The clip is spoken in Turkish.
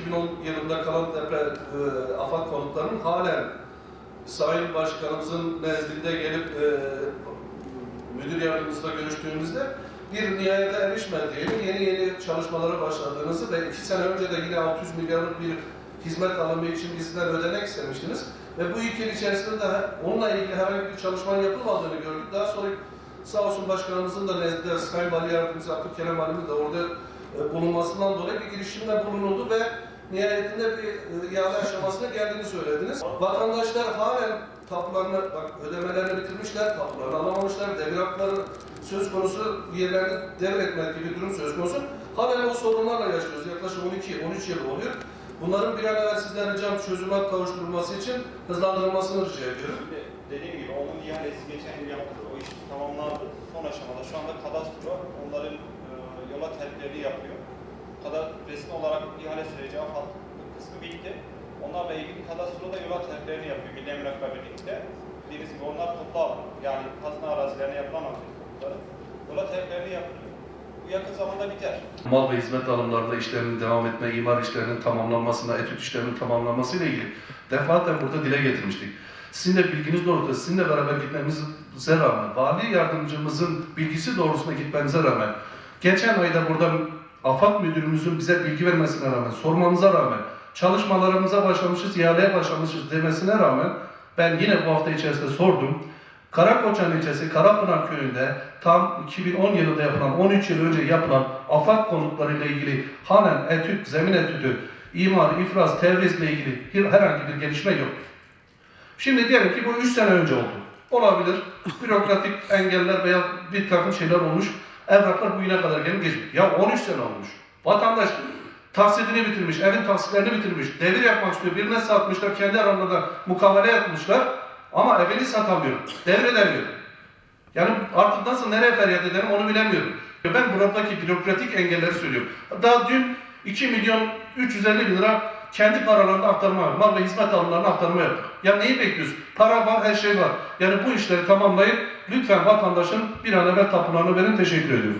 2010 yılında kalan deprem e, afat konutlarının halen Sayın Başkanımızın nezdinde gelip e, müdür yardımcısıyla görüştüğümüzde bir nihayete erişmediğini, yeni yeni çalışmalara başladığınızı ve iki sene önce de yine 600 milyarlık bir hizmet alımı için bizden ödenek istemiştiniz. Ve bu iki yıl içerisinde de onunla ilgili herhangi bir çalışmanın yapılmadığını gördük. Daha sonra sağ olsun başkanımızın da nezdinde Sayın Vali Yardımcısı Abdülkerim Halim'in de orada e, bulunmasından dolayı bir girişimde bulunuldu ve nihayetinde bir e, ihale aşamasına geldiğini söylediniz. Vatandaşlar halen tapularını, bak ödemelerini bitirmişler, tapularını alamamışlar, devir hakları söz konusu yerlerini devretmek gibi durum söz konusu. Halen o sorunlarla yaşıyoruz. Yaklaşık 12-13 yıl oluyor. Bunların bir an evvel sizden ricam çözüme kavuşturulması için hızlandırılmasını rica ediyorum. Şimdi dediğim gibi onun ihalesi geçen yıl yapıldı. O iş tamamlandı. Son aşamada şu anda kadastro onların e, yola terklerini yapıyor. Kadar resmi olarak Onlarla ilgili kadastroda yola terklerini yapıyor Milli Emlak'la birlikte. Dediğiniz gibi onlar toplu alım. Yani hazine arazilerine yapılan alımları. Yola terklerini yapılıyor. Bu yakın zamanda biter. mal ve hizmet alımlarında işlerinin devam etme, imar işlerinin tamamlanmasında, etüt işlerinin tamamlanması ile ilgili defaten burada dile getirmiştik. Sizin de bilginiz doğrultusunda sizinle beraber gitmemize rağmen, vali yardımcımızın bilgisi doğrultusunda gitmemize rağmen, geçen ayda burada AFAD müdürümüzün bize bilgi vermesine rağmen, sormamıza rağmen, çalışmalarımıza başlamışız, ihaleye başlamışız demesine rağmen ben yine bu hafta içerisinde sordum. Karakoçan ilçesi Karapınar köyünde tam 2010 yılında yapılan 13 yıl önce yapılan afat konutlarıyla ilgili halen etüt, zemin etütü, imar, ifraz, tevrizle ilgili herhangi bir gelişme yok. Şimdi diyelim ki bu 3 sene önce oldu. Olabilir. Bürokratik engeller veya bir takım şeyler olmuş. Evraklar bugüne kadar gelip geçmiş. Ya 13 sene olmuş. Vatandaş tahsilini bitirmiş, evin tahsillerini bitirmiş, devir yapmak istiyor, birine satmışlar, kendi aralarında mukavele yapmışlar ama evini satamıyor, devredemiyor. Yani artık nasıl, nereye feryat ederim onu bilemiyorum. Ben buradaki bürokratik engelleri söylüyorum. Daha dün 2 milyon 350 bin lira kendi paralarını aktarma, mal ve hizmet alımlarını aktarma yaptık. Ya neyi bekliyoruz? Para var, her şey var. Yani bu işleri tamamlayıp lütfen vatandaşın bir an evvel tapularını verin. Teşekkür ediyorum.